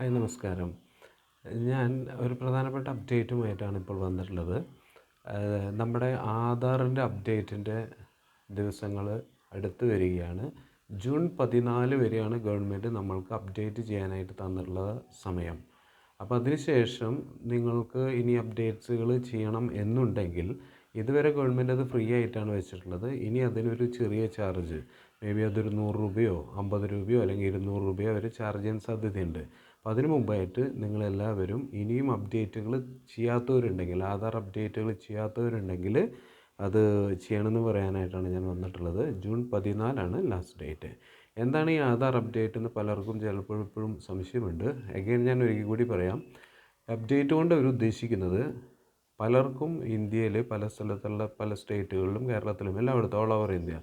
Hi നമസ്കാരം. ഞാൻ ഒരു പ്രധാനപ്പെട്ട അപ്ഡേറ്റുമായിട്ടാണ് ഇപ്പോൾ വന്നിട്ടുള്ളത്. നമ്മുടെ ആധാറിന്റെ അപ്ഡേറ്റിന്റെ ദിവസങ്ങൾ അടുത്ത് വരികയാണ്. ജൂൺ പതിനാല് വരെയാണ് ഗവൺമെന്റ് നമ്മൾക്ക് അപ്ഡേറ്റ് ചെയ്യാനായിട്ട് തന്നിട്ടുള്ള സമയം. അപ്പോൾ അതിനുശേഷം നിങ്ങൾക്ക് ഇനി അപ്ഡേറ്റ്സുകൾ ചെയ്യണം എന്നുണ്ടെങ്കിൽ ഇതുവരെ ഗവൺമെന്റ് അത് ഫ്രീ ആയിട്ടാണ് വെച്ചിട്ടുള്ളത്. ഇനി അതിനൊരു ചെറിയ ചാർജ് മേ ബി അതൊരു നൂറ് രൂപയോ അമ്പത് രൂപയോ അല്ലെങ്കിൽ ഇരുന്നൂറ് രൂപയോ വരെ ചാർജ് ചെയ്യാൻ സാധ്യതയുണ്ട്. അപ്പോൾ അതിന് മുമ്പായിട്ട് നിങ്ങളെല്ലാവരും ഇനിയും അപ്ഡേറ്റുകൾ ചെയ്യാത്തവരുണ്ടെങ്കിൽ ആധാർ അപ്ഡേറ്റുകൾ ചെയ്യാത്തവരുണ്ടെങ്കിൽ അത് ചെയ്യണമെന്ന് പറയാനായിട്ടാണ് ഞാൻ വന്നിട്ടുള്ളത്. ജൂൺ പതിനാലാണ് ലാസ്റ്റ് ഡേറ്റ് എന്താണ് ഈ ആധാർ അപ്ഡേറ്റ് എന്ന് പലർക്കും ചിലപ്പോൾ ഇപ്പോഴും സംശയമുണ്ട്. അഗൈൻ ഞാൻ ഒരിക്കൽ കൂടി പറയാം. അപ്ഡേറ്റ് കൊണ്ട് അവർ ഉദ്ദേശിക്കുന്നത് പലർക്കും ഇന്ത്യയിൽ പല സ്ഥലത്തുള്ള പല സ്റ്റേറ്റുകളിലും കേരളത്തിലും എല്ലായിടത്തും ഓൾ ഓവർ ഇന്ത്യ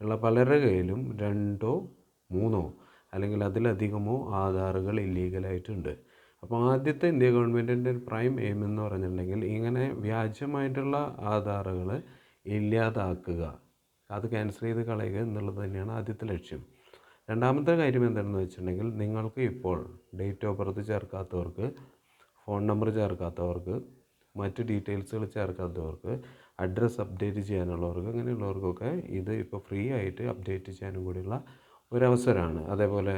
ഉള്ള പലരുടെ കയ്യിലും രണ്ടോ മൂന്നോ അല്ലെങ്കിൽ അതിലധികമോ ആധാറുകൾ ഇല്ലീഗലായിട്ടുണ്ട് അപ്പോൾ ആദ്യത്തെ ഇന്ത്യ ഗവൺമെന്റിന്റെ പ്രൈം എയിം എന്ന് പറഞ്ഞിട്ടുണ്ടെങ്കിൽ ഇങ്ങനെ വ്യാജമായിട്ടുള്ള ആധാറുകൾ ഇല്ലാതാക്കുക അത് ക്യാൻസൽ ചെയ്ത് കളയുക എന്നുള്ളത് തന്നെയാണ് ആദ്യത്തെ ലക്ഷ്യം. രണ്ടാമത്തെ കാര്യം എന്താണെന്ന് വെച്ചിട്ടുണ്ടെങ്കിൽ നിങ്ങൾക്ക് ഇപ്പോൾ ഡേറ്റ് ഓഫ് ബർത്ത് ചേർക്കാത്തവർക്ക് ഫോൺ നമ്പർ ചേർക്കാത്തവർക്ക് മറ്റ് ഡീറ്റെയിൽസുകൾ ചേർക്കാത്തവർക്ക് അഡ്രസ്സ് അപ്ഡേറ്റ് ചെയ്യാനുള്ളവർക്ക് അങ്ങനെയുള്ളവർക്കൊക്കെ ഇത് ഇപ്പോൾ ഫ്രീ ആയിട്ട് അപ്ഡേറ്റ് ചെയ്യാനും കൂടിയുള്ള ഒരവസരമാണ്. അതേപോലെ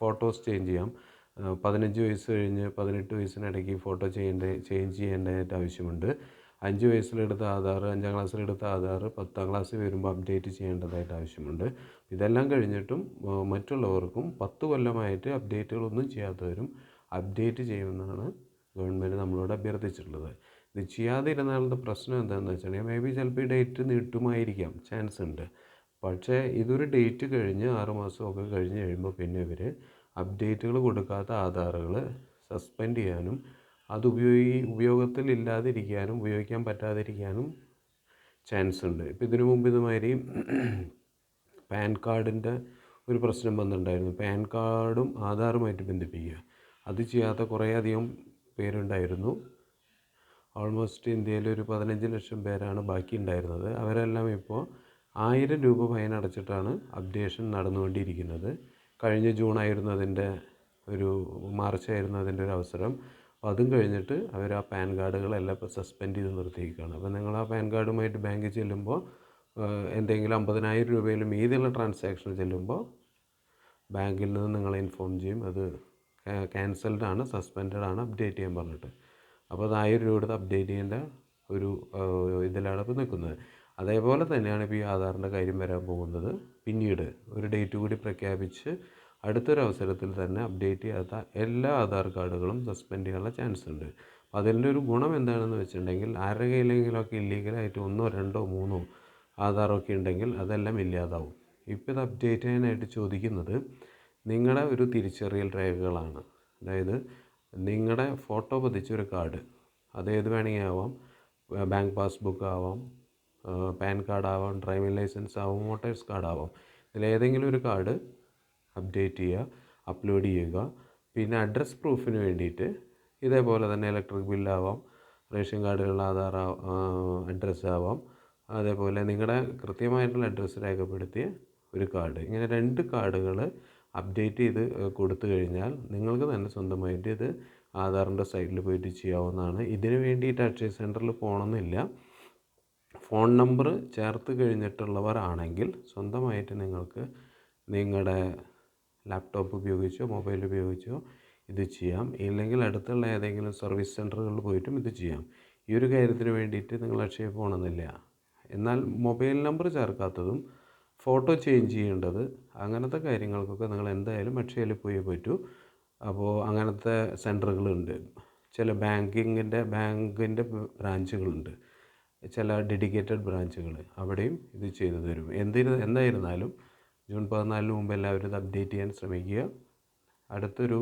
ഫോട്ടോസ് ചേഞ്ച് ചെയ്യാം. പതിനഞ്ച് വയസ്സ് കഴിഞ്ഞ് പതിനെട്ട് വയസ്സിനിടയ്ക്ക് ഫോട്ടോ ചെയ്യേണ്ട ചേഞ്ച് ചെയ്യേണ്ടതായിട്ട് ആവശ്യമുണ്ട്. അഞ്ച് വയസ്സിലെടുത്ത ആധാർ അഞ്ചാം ക്ലാസ്സിലെടുത്ത ആധാർ പത്താം ക്ലാസ്സിൽ വരുമ്പോൾ അപ്ഡേറ്റ് ചെയ്യേണ്ടതായിട്ട് ആവശ്യമുണ്ട്. ഇതെല്ലാം കഴിഞ്ഞിട്ടും മറ്റുള്ളവർക്കും പത്ത് കൊല്ലമായിട്ട് അപ്ഡേറ്റുകളൊന്നും ചെയ്യാത്തവരും അപ്ഡേറ്റ് ചെയ്യുമെന്നാണ് ഗവൺമെന്റ് നമ്മളോട് അഭ്യർത്ഥിച്ചിട്ടുള്ളത്. ഇത് ചെയ്യാതിരുന്നാലുള്ള പ്രശ്നം എന്താണെന്ന് വെച്ചിട്ടുണ്ടെങ്കിൽ മേ ബി ചിലപ്പോൾ ഈ ഡേറ്റ് നീട്ടുമായിരിക്കാം. ചാൻസ് ഉണ്ട്. പക്ഷേ ഇതൊരു ഡേറ്റ് കഴിഞ്ഞ് ആറ് മാസമൊക്കെ കഴിഞ്ഞ് കഴിയുമ്പോൾ പിന്നെ ഇവർ അപ്ഡേറ്റുകൾ കൊടുക്കാത്ത ആധാറുകൾ സസ്പെൻഡ് ചെയ്യാനും അത് ഉപയോഗി ഉപയോഗത്തിൽ ഇല്ലാതിരിക്കാനും ഉപയോഗിക്കാൻ പറ്റാതിരിക്കാനും ചാൻസ് ഉണ്ട്. ഇപ്പോൾ ഇതിനു മുമ്പ് ഇതുമാതിരി പാൻ കാർഡിന്റെ ഒരു പ്രശ്നം വന്നിട്ടുണ്ടായിരുന്നു. പാൻ കാർഡും ആധാറുമായിട്ട് ബന്ധിപ്പിക്കുക. അത് ചെയ്യാത്ത കുറേയധികം പേരുണ്ടായിരുന്നു. ഓൾമോസ്റ്റ് ഇന്ത്യയിൽ ഒരു പതിനഞ്ച് ലക്ഷം പേരാണ് ബാക്കി ഉണ്ടായിരുന്നത് അവരെല്ലാം ഇപ്പോൾ ആയിരം രൂപ ഫൈൻ അടച്ചിട്ടാണ് അപ്ഡേഷൻ നടന്നുകൊണ്ടിരിക്കുന്നത്. കഴിഞ്ഞ ജൂൺ ആയിരുന്നു അതിന്റെ ഒരു മാർച്ച് ആയിരുന്നു അതിന്റെ ഒരു അവസരം. അപ്പോൾ അതും കഴിഞ്ഞിട്ട് അവർ ആ പാൻ കാർഡുകളെല്ലാം ഇപ്പോൾ സസ്പെൻഡ് ചെയ്ത് നിർത്തിയിരിക്കുകയാണ്. അപ്പോൾ നിങ്ങൾ ആ പാൻ കാർഡുമായിട്ട് ബാങ്കിൽ ചെല്ലുമ്പോൾ എന്തെങ്കിലും അമ്പതിനായിരം രൂപയിൽ മീതിയുള്ള ട്രാൻസാക്ഷൻ ചെല്ലുമ്പോൾ ബാങ്കിൽ നിന്ന് നിങ്ങളെ ഇൻഫോം ചെയ്യും. അത് ക്യാൻസൽഡ് ആണ് സസ്പെൻഡഡ് ആണ് അപ്ഡേറ്റ് ചെയ്യാൻ പറഞ്ഞിട്ട്. അപ്പോൾ അത് ആയിരം രൂപ കൊടുത്ത് അപ്ഡേറ്റ് ചെയ്യേണ്ട ഒരു ഇതിലാണ് ഇപ്പോൾ നിൽക്കുന്നത്. അതേപോലെ തന്നെയാണ് ഇപ്പോൾ ഈ ആധാറിന്റെ കാര്യം വരാൻ പോകുന്നത്. പിന്നീട് ഒരു ഡേറ്റ് കൂടി പ്രഖ്യാപിച്ച് അടുത്തൊരവസരത്തിൽ തന്നെ അപ്ഡേറ്റ് ചെയ്യാത്ത എല്ലാ ആധാർ കാർഡുകളും സസ്പെൻഡ് ചെയ്യാനുള്ള ചാൻസ് ഉണ്ട്. അതിന്റെ ഒരു ഗുണം എന്താണെന്ന് വെച്ചിട്ടുണ്ടെങ്കിൽ ആരുടെ കയ്യിലെങ്കിലുമൊക്കെ ഇല്ലീഗലായിട്ട് ഒന്നോ രണ്ടോ മൂന്നോ ആധാറൊക്കെ ഉണ്ടെങ്കിൽ അതെല്ലാം ഇല്ലാതാവും. ഇപ്പോൾ ഇത് അപ്ഡേറ്റ് ചെയ്യാനായിട്ട് ചോദിക്കുന്നത് നിങ്ങളുടെ ഒരു തിരിച്ചറിയൽ രേഖകളാണ്. അതായത് നിങ്ങളുടെ ഫോട്ടോ പതിച്ച ഒരു കാർഡ്. അതേത് വേണമെങ്കിൽ ആവാം? ബാങ്ക് പാസ്ബുക്ക് ആവാം പാൻ കാർഡ് ആവാം ഡ്രൈവിംഗ് ലൈസൻസ് ആവാം വോട്ടേഴ്സ് കാർഡ് ആവാം ഇതിലേതെങ്കിലും ഒരു കാർഡ് അപ്ഡേറ്റ് ചെയ്യുക അപ്ലോഡ് ചെയ്യുക. പിന്നെ അഡ്രസ് പ്രൂഫിന് വേണ്ടിയിട്ട് ഇതേപോലെ തന്നെ ഇലക്ട്രിക് ബില്ലാവാം റേഷൻ കാർഡുകളുടെ ആധാർ അഡ്രസ്സ് ആവാം. അതേപോലെ നിങ്ങളുടെ കൃത്യമായിട്ടുള്ള അഡ്രസ്സ് രേഖപ്പെടുത്തിയ ഒരു കാർഡ്. ഇങ്ങനെ രണ്ട് കാർഡുകൾ അപ്ഡേറ്റ് ചെയ്ത് കൊടുത്തു കഴിഞ്ഞാൽ നിങ്ങൾക്ക് തന്നെ സ്വന്തമായിട്ട് ഇത് ആധാറിന്റെ സൈറ്റിൽ പോയിട്ട് ചെയ്യാവുന്നതാണ്. ഇതിന് വേണ്ടിയിട്ട് അക്ഷയ സെന്ററിൽ പോകണമെന്നില്ല. ഫോൺ നമ്പർ ചേർത്ത് കഴിഞ്ഞിട്ടുള്ളവരാണെങ്കിൽ സ്വന്തമായിട്ട് നിങ്ങൾക്ക് നിങ്ങളുടെ ലാപ്ടോപ്പ് ഉപയോഗിച്ചോ മൊബൈൽ ഉപയോഗിച്ചോ ഇത് ചെയ്യാം. ഇല്ലെങ്കിൽ അടുത്തുള്ള ഏതെങ്കിലും സർവീസ് സെന്ററുകളിൽ പോയിട്ടും ഇത് ചെയ്യാം. ഈ ഒരു കാര്യത്തിന് വേണ്ടിയിട്ട് നിങ്ങൾ അക്ഷയ പോകണമെന്നില്ല. എന്നാൽ മൊബൈൽ നമ്പർ ചേർക്കാത്തതും ഫോട്ടോ ചേഞ്ച് ചെയ്യേണ്ടത് അങ്ങനത്തെ കാര്യങ്ങൾക്കൊക്കെ നിങ്ങൾ എന്തായാലും അക്ഷയയിൽ പോയി പറ്റൂ. അപ്പോൾ അങ്ങനത്തെ സെന്ററുകളുണ്ട് ചില ബാങ്കിങ്ങിന്റെ ബാങ്കിന്റെ ബ്രാഞ്ചുകളുണ്ട്. ചില ഡെഡിക്കേറ്റഡ് ബ്രാഞ്ചുകൾ അവിടെയും ഇത് ചെയ്തു തരും. എന്തിന് എന്തായിരുന്നാലും ജൂൺ പതിനാലിന് മുമ്പ് എല്ലാവരും ഇത് അപ്ഡേറ്റ് ചെയ്യാൻ ശ്രമിക്കുക. അടുത്തൊരു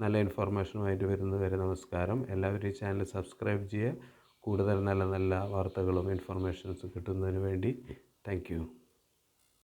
നല്ല ഇൻഫോർമേഷനുമായിട്ട് വരുന്നത് വരെ നമസ്കാരം. എല്ലാവരും ഈ ചാനൽ സബ്സ്ക്രൈബ് ചെയ്യുക. കൂടുതൽ നല്ല നല്ല വാർത്തകളും ഇൻഫർമേഷൻസും കിട്ടുന്നതിന് വേണ്ടി താങ്ക്